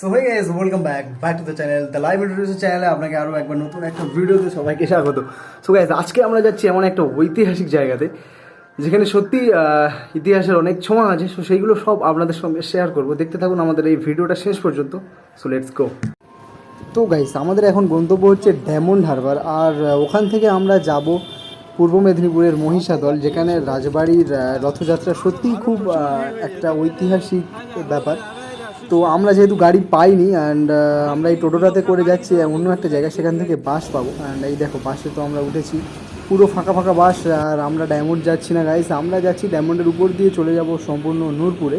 So hey guys welcome back back to the channel the live introducer চ্যানেলে আপনাকে আরও একবার নতুন একটা ভিডিওতে সবাইকে স্বাগত। সো গাইস আজকে আমরা যাচ্ছি এমন একটা ঐতিহাসিক জায়গাতে, যেখানে সত্যি ইতিহাসের অনেক ছোঁয়া আছে সো সেইগুলো সব আপনাদের সঙ্গে শেয়ার করব। দেখতে থাকুন আমাদের এই ভিডিওটা শেষ পর্যন্ত। সো লেটস গো তো গাইস আমাদের এখন গন্তব্য হচ্ছে ডায়মন্ড হারবার আর ওখান থেকে আমরা যাব পূর্ব মেদিনীপুরের মহিষাদল, যেখানে রাজবাড়ির রথযাত্রা সত্যিই খুব একটা ঐতিহাসিক ব্যাপার। তো আমরা যেহেতু গাড়ি পাইনি অ্যান্ড আমরা এই টোটোটাতে করে যাচ্ছি অন্য একটা জায়গায়, সেখান থেকে বাস পাবো। অ্যান্ড এই দেখো, বাসে তো আমরা উঠেছি। পুরো ফাঁকা ফাঁকা বাস, আর আমরা ডায়মন্ড যাচ্ছি না গাইস আমরা যাচ্ছি ডায়মন্ডের উপর দিয়ে চলে যাব সম্পূর্ণ নূরপুরে।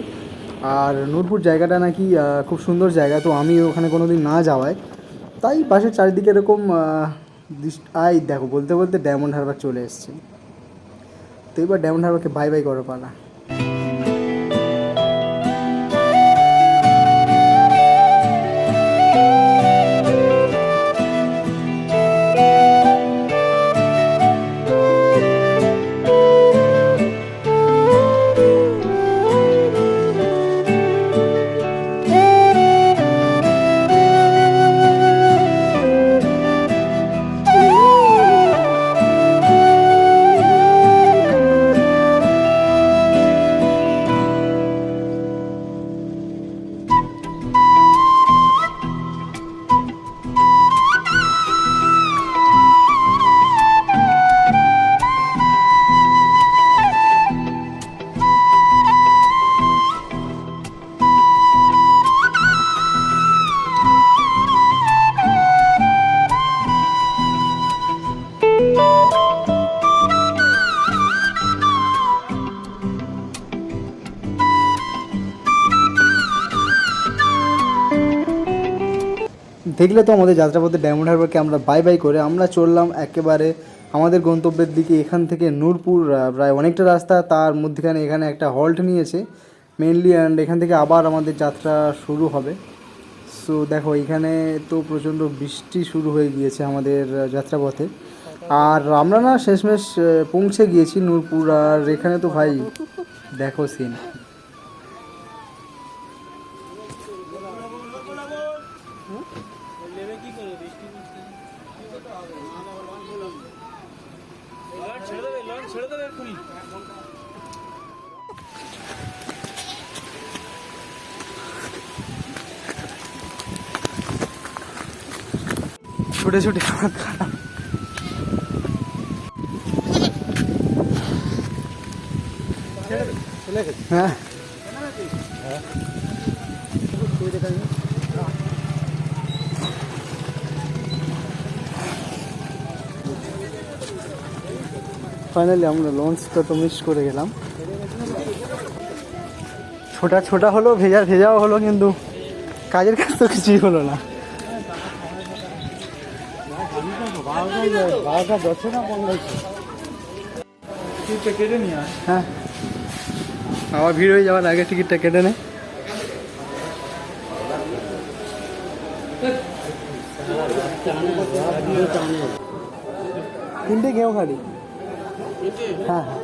আর নূরপুর জায়গাটা নাকি খুব সুন্দর জায়গা, তো আমি ওখানে কোনো দিন না যাওয়ায়। তাই বাসের চারিদিকে এরকম আই, দেখো, বলতে বলতে ডায়মন্ড হারবার চলে এসেছি। তো এবার ডায়মন্ড হারবারকে বাই বাই করো, পালা। দেখলে তো আমাদের যাত্রাপথে ডায়মন্ড হারবারকে আমরা বাই বাই করে আমরা চললাম একেবারে আমাদের গন্তব্যের দিকে, এখান থেকে নূরপুর প্রায় অনেকটা রাস্তা, তার মধ্যেখানে এখানে একটা হল্ট নিয়েছে মেনলি অ্যান্ড এখান থেকে আবার আমাদের যাত্রা শুরু হবে। সো দেখো, এখানে তো প্রচণ্ড বৃষ্টি শুরু হয়ে গিয়েছে আমাদের যাত্রাপথে। আর আমরা না শেষমেশ পৌঁছে গিয়েছি নূরপুর, আর এখানে তো ভাই, দেখো সিন ছুটে ছুটে হ্যাঁ ফাইনালি আমরা লঞ্চটা তো মিস করে গেলাম। ছোটা ছোটা হলো, ভেজা ভেজাও হলো, কিন্তু কাজের কাজ তো কিছুই হলো না। হ্যাঁ। আবার ভিড় হয়ে যাওয়ার আগে টিকিটটা কেটে নে। তিনটে গেও খালি। হ্যাঁ। হ্যাঁ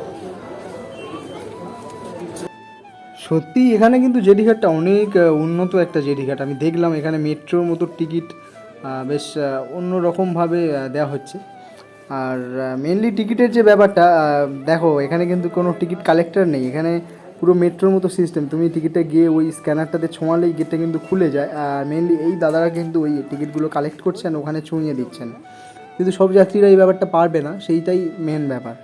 সত্যি, এখানে কিন্তু জেডিঘাটটা অনেক উন্নত একটা জেডিঘাট আমি দেখলাম এখানে মেট্রোর মতো টিকিট বেশ অন্য রকমভাবে দেওয়া হচ্ছে। আর মেনলি টিকিটের যে ব্যাপারটা দেখো, এখানে কিন্তু কোনো টিকিট কালেক্টর নেই। এখানে পুরো মেট্রোর মতো সিস্টেম তুমি টিকিটটা গিয়ে ওই স্ক্যানারটাতে ছোঁয়ালেই গেটটা কিন্তু খুলে যায়। আর মেনলি এই দাদারা কিন্তু ওই টিকিটগুলো কালেক্ট করছেন, ওখানে ছুঁয়ে দিচ্ছেন। কিন্তু সব যাত্রীরা এই ব্যাপারটা পারবে না, সেইটাই মেন ব্যাপার।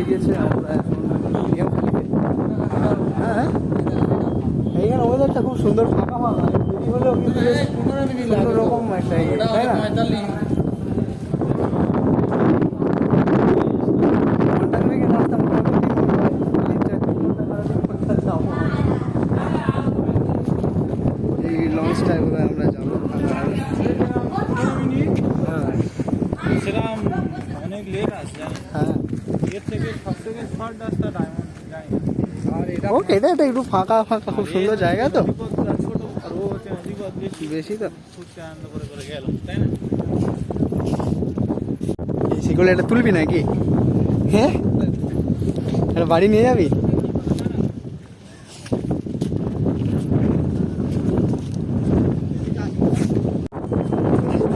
হয়ে গেছে আমরা এখন নিয়মখালিতে হ্যাঁ এইখানে ওয়েদারটা খুব সুন্দর ফাঁকা ফাঁকা দেরি হলেও কিন্তু রকম একটা ইয়ে, তাই না ঘণ্টা খানেকের রাস্তা মোটামুটি তিন চার ঘণ্টা সারাদিন কোথাও যাব। এই লঞ্চটা এবার আমরা যাব আর হ্যাঁ সেরকম অনেক লেট আছে জানি হ্যাঁ এর থেকে সব থেকে শর্ট রাস্তা ডায়মন্ড যাই আর এটা ওকে এটা এটা একটু ফাঁকা ফাঁকা খুব সুন্দর জায়গা তো। বেশি। তো। ছুটতে আনন্দ করে করে গেল তাই না? সেগুলো এটা তুলবি নাকি? হ্যাঁ আর বাড়ি নিয়ে যাবি?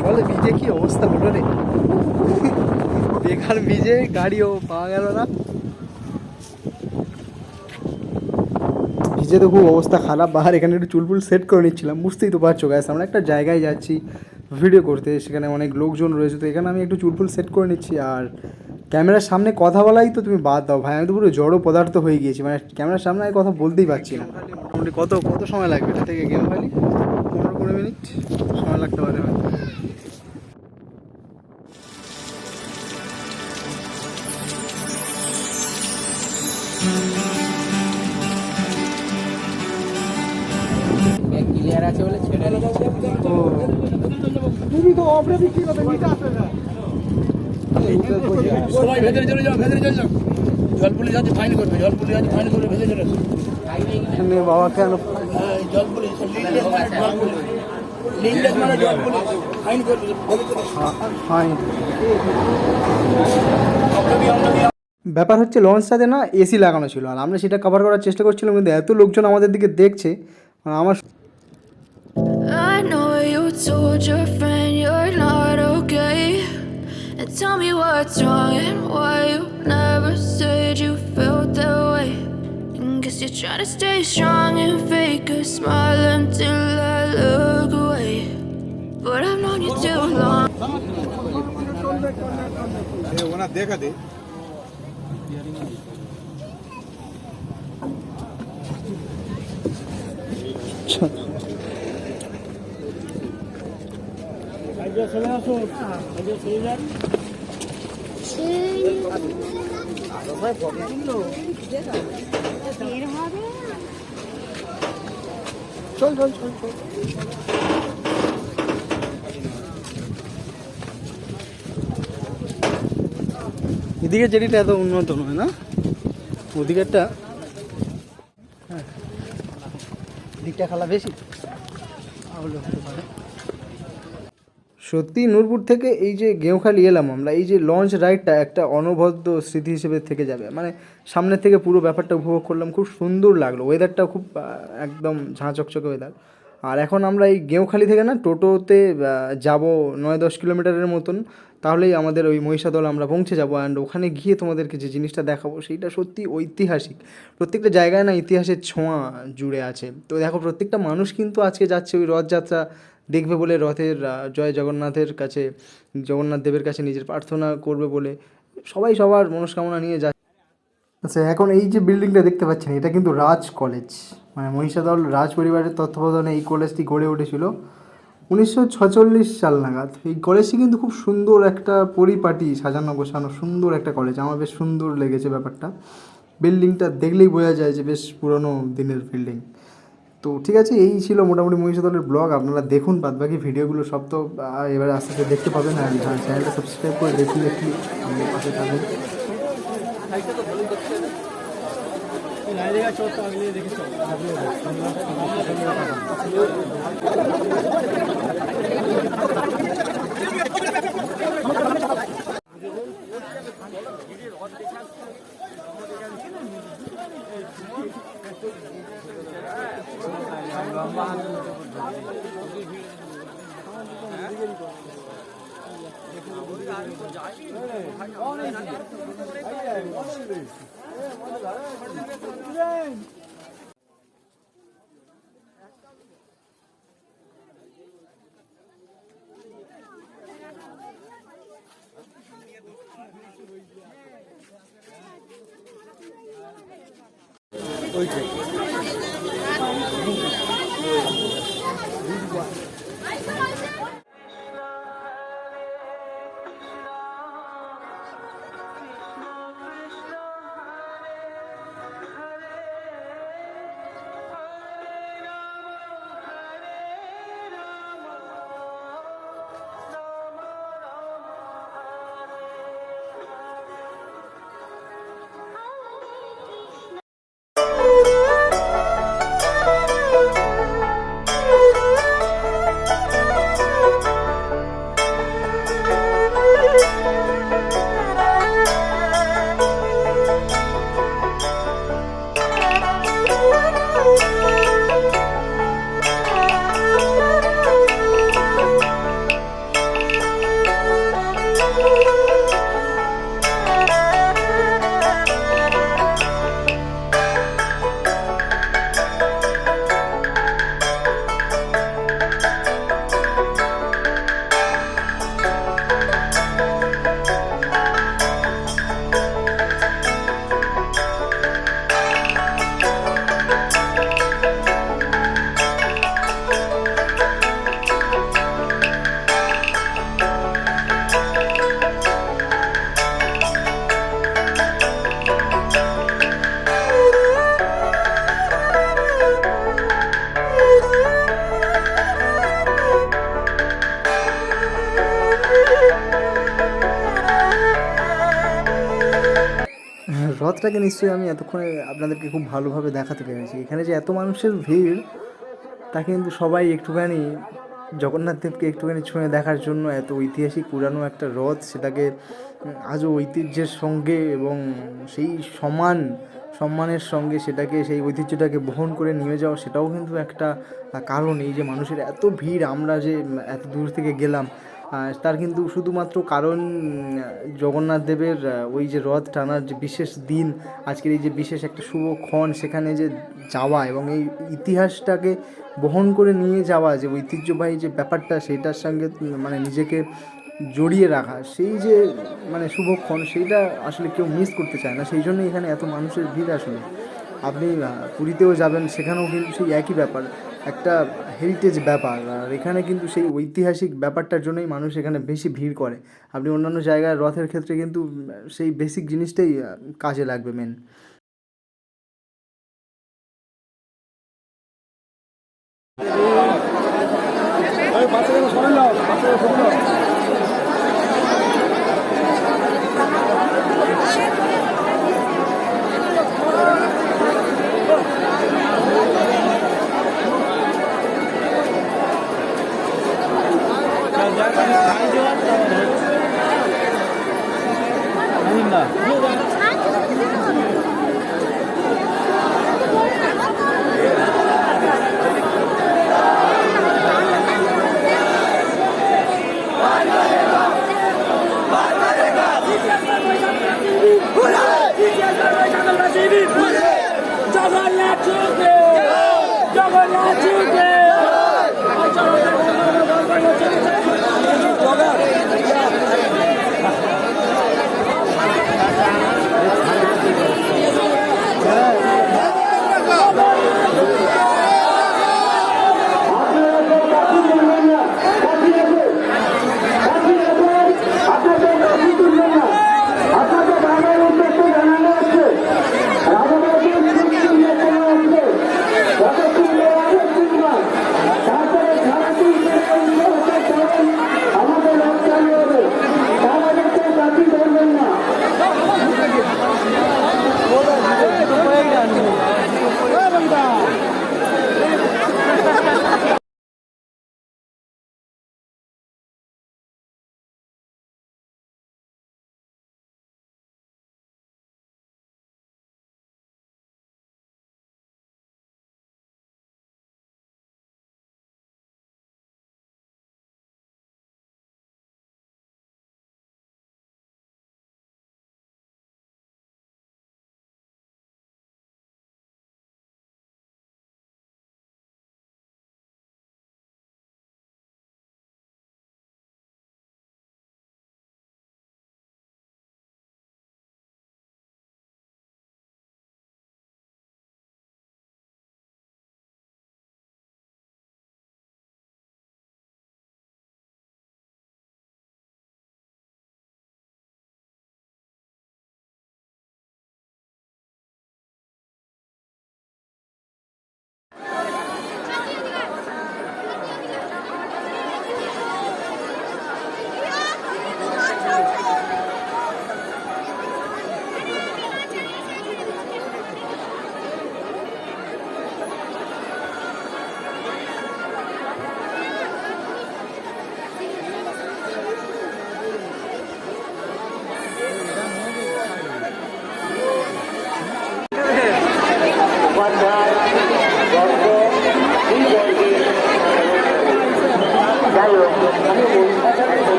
চলে বিজে কি অবস্থা হলো রে? বেকার বিজে গাড়িও পাওয়া গেল না। ভিজে তো খুব অবস্থা খারাপ। বাহার এখানে একটু চুলফুল সেট করে নিচ্ছিলাম। বুঝতেই তো পারছ গ্যাস আমরা একটা জায়গায় যাচ্ছি ভিডিও করতে। সেখানে অনেক লোকজন রয়েছে, তো এখানে আমি একটু চুলফুল সেট করে নিচ্ছি। আর ক্যামেরার সামনে কথা বলাই তো তুমি বাদ দাও ভাই, আমি তো পুরো জড়ো পদার্থ হয়ে গিয়েছি। মানে ক্যামেরার সামনে আমি কথা বলতেই পারছি না। মোটামুটি কত কত সময় লাগবে এটা থেকে গেম খালি? পনেরো কুড়ি মিনিট? সময় লাগতে পারে ভেতরে চলে যাও ভেতরে চলে যাও। জল পুলিশ আছে ফাইন করবে জল পুলিশ আছে ফাইন করবে ভেতরে চলে আসো এখানে বাবাকে হ্যাঁ, জল পুলিশ মানে জল পুলিশ লিনলেস মানে জল পুলিশ ফাইন করবে। ফাইন দিয়ে ব্যাপার হচ্ছে লঞ্চটাতে না এসি লাগানো ছিল আর আমরা সেটা কভার করার চেষ্টা করছিলাম কিন্তু এত লোকজন আমাদের দিকে দেখছে মানে আমার I know you told your friend you're not okay. And tell me what's wrong and why you never said you felt that way. And guess you're trying to stay strong and fake a smile until I look away. But I've known you too long. চল চল চল চল এদিকে জেডিটা এত উন্নত নয় না? ওদিকেরটা হ্যাঁ। দিকটা খালা বেশি। হতে পারে। সত্যি নূরপুর থেকে এই যে গেঁওখালি এলাম আমরা, এই যে লঞ্চ রাইডটা একটা অনবদ্য স্মৃতি হিসেবে থেকে যাবে। মানে সামনে থেকে পুরো ব্যাপারটা উপভোগ করলাম, খুব সুন্দর লাগল। ওয়েদারটা খুব একদম ঝাঁ চকচকে ওয়েদার আর এখন আমরা এই গেঁওখালি থেকে না টোটোতে যাব নয় দশ কিলোমিটারের মতন। তাহলেই আমাদের ওই মহিষাদল আমরা পৌঁছে যাব অ্যান্ড ওখানে গিয়ে তোমাদেরকে যে জিনিসটা দেখাবো, সেইটা সত্যি ঐতিহাসিক। প্রত্যেকটা জায়গায় না ইতিহাসের ছোঁয়া জুড়ে আছে। তো দেখো, প্রত্যেকটা মানুষ কিন্তু আজকে যাচ্ছে ওই রথযাত্রা দেখবে বলে রথের জয় জগন্নাথের কাছে, জগন্নাথ দেবের কাছে নিজের প্রার্থনা করবে বলে সবাই সবার মনস্কামনা নিয়ে যাচ্ছে আচ্ছা এখন এই যে বিল্ডিংটা দেখতে পাচ্ছেন, এটা কিন্তু রাজ কলেজ মানে মহিষাদল রাজ পরিবারের তত্ত্বাবধানে এই কলেজটি গড়ে উঠেছিল উনিশশো সাল নাগাদ। এই কলেজটি কিন্তু খুব সুন্দর একটা পরিপাটি সাজানো গোছানো, সুন্দর একটা কলেজ আমার বেশ সুন্দর লেগেছে ব্যাপারটা। বিল্ডিংটা দেখলেই বোঝা যায় যে বেশ পুরনো দিনের বিল্ডিং তো ঠিক আছে, এই ছিল মোটামুটি মহিষ দলের ব্লগ আপনারা দেখুন, বাদবাকি ভিডিওগুলো সব তো এবার আস্তে আস্তে দেখতে পাবেন আর হ্যাঁ চ্যানেলটা সাবস্ক্রাইব করে দেখুন দেখি আমাদের পাশে থাকুন ওই 我 আপনাকে নিশ্চয়ই আমি এতক্ষণে আপনাদেরকে খুব ভালোভাবে দেখাতে পেরেছি। এখানে যে এত মানুষের ভিড়, তা কিন্তু সবাই একটুখানি জগন্নাথ দেবকে একটুখানি ছুঁয়ে দেখার জন্য এত ঐতিহাসিক পুরানো একটা রথ, সেটাকে আজও ঐতিহ্যের সঙ্গে এবং সেই সমান সম্মানের সঙ্গে সেটাকে, সেই ঐতিহ্যটাকে বহন করে নিয়ে যাওয়া, সেটাও কিন্তু একটা কারণ। এই যে মানুষের এত ভিড়, আমরা যে এত দূর থেকে গেলাম তার কিন্তু শুধুমাত্র কারণ জগন্নাথ দেবের ওই যে রথ টানার যে বিশেষ দিন, আজকের এই যে বিশেষ একটা শুভ ক্ষণ, সেখানে যে যাওয়া এবং এই ইতিহাসটাকে বহন করে নিয়ে যাওয়া, যে ঐতিহ্যবাহী যে ব্যাপারটা সেইটার সঙ্গে মানে নিজেকে জড়িয়ে রাখা, সেই যে মানে শুভক্ষণ সেইটা আসলে কেউ মিস করতে চায় না। সেই জন্য এখানে এত মানুষের ভিড় আসলে। আপনি পুরীতেও যাবেন, সেখানেও কিন্তু সেই একই ব্যাপার। একটা হেরিটেজ ব্যাপার। আর এখানে কিন্তু সেই ঐতিহাসিক ব্যাপারটার জন্যই মানুষ এখানে বেশি ভিড় করে। আপনি অন্যান্য জায়গায় রথের ক্ষেত্রে কিন্তু সেই বেসিক জিনিসটাই কাজে লাগবে মেন চুকে জগন্নাথ চুকে আপনাদের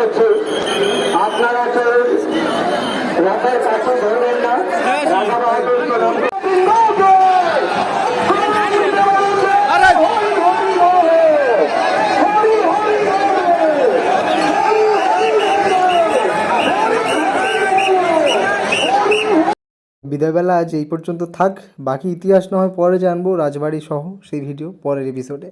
করছি। আপনারা কেউ কাছে ধরবেন না। রাজা বিদায়বেলা আজ এই পর্যন্ত থাক। বাকি ইতিহাস না হয় পরে জানব রাজবাড়ি সহ সেই ভিডিও পরের এপিসোডে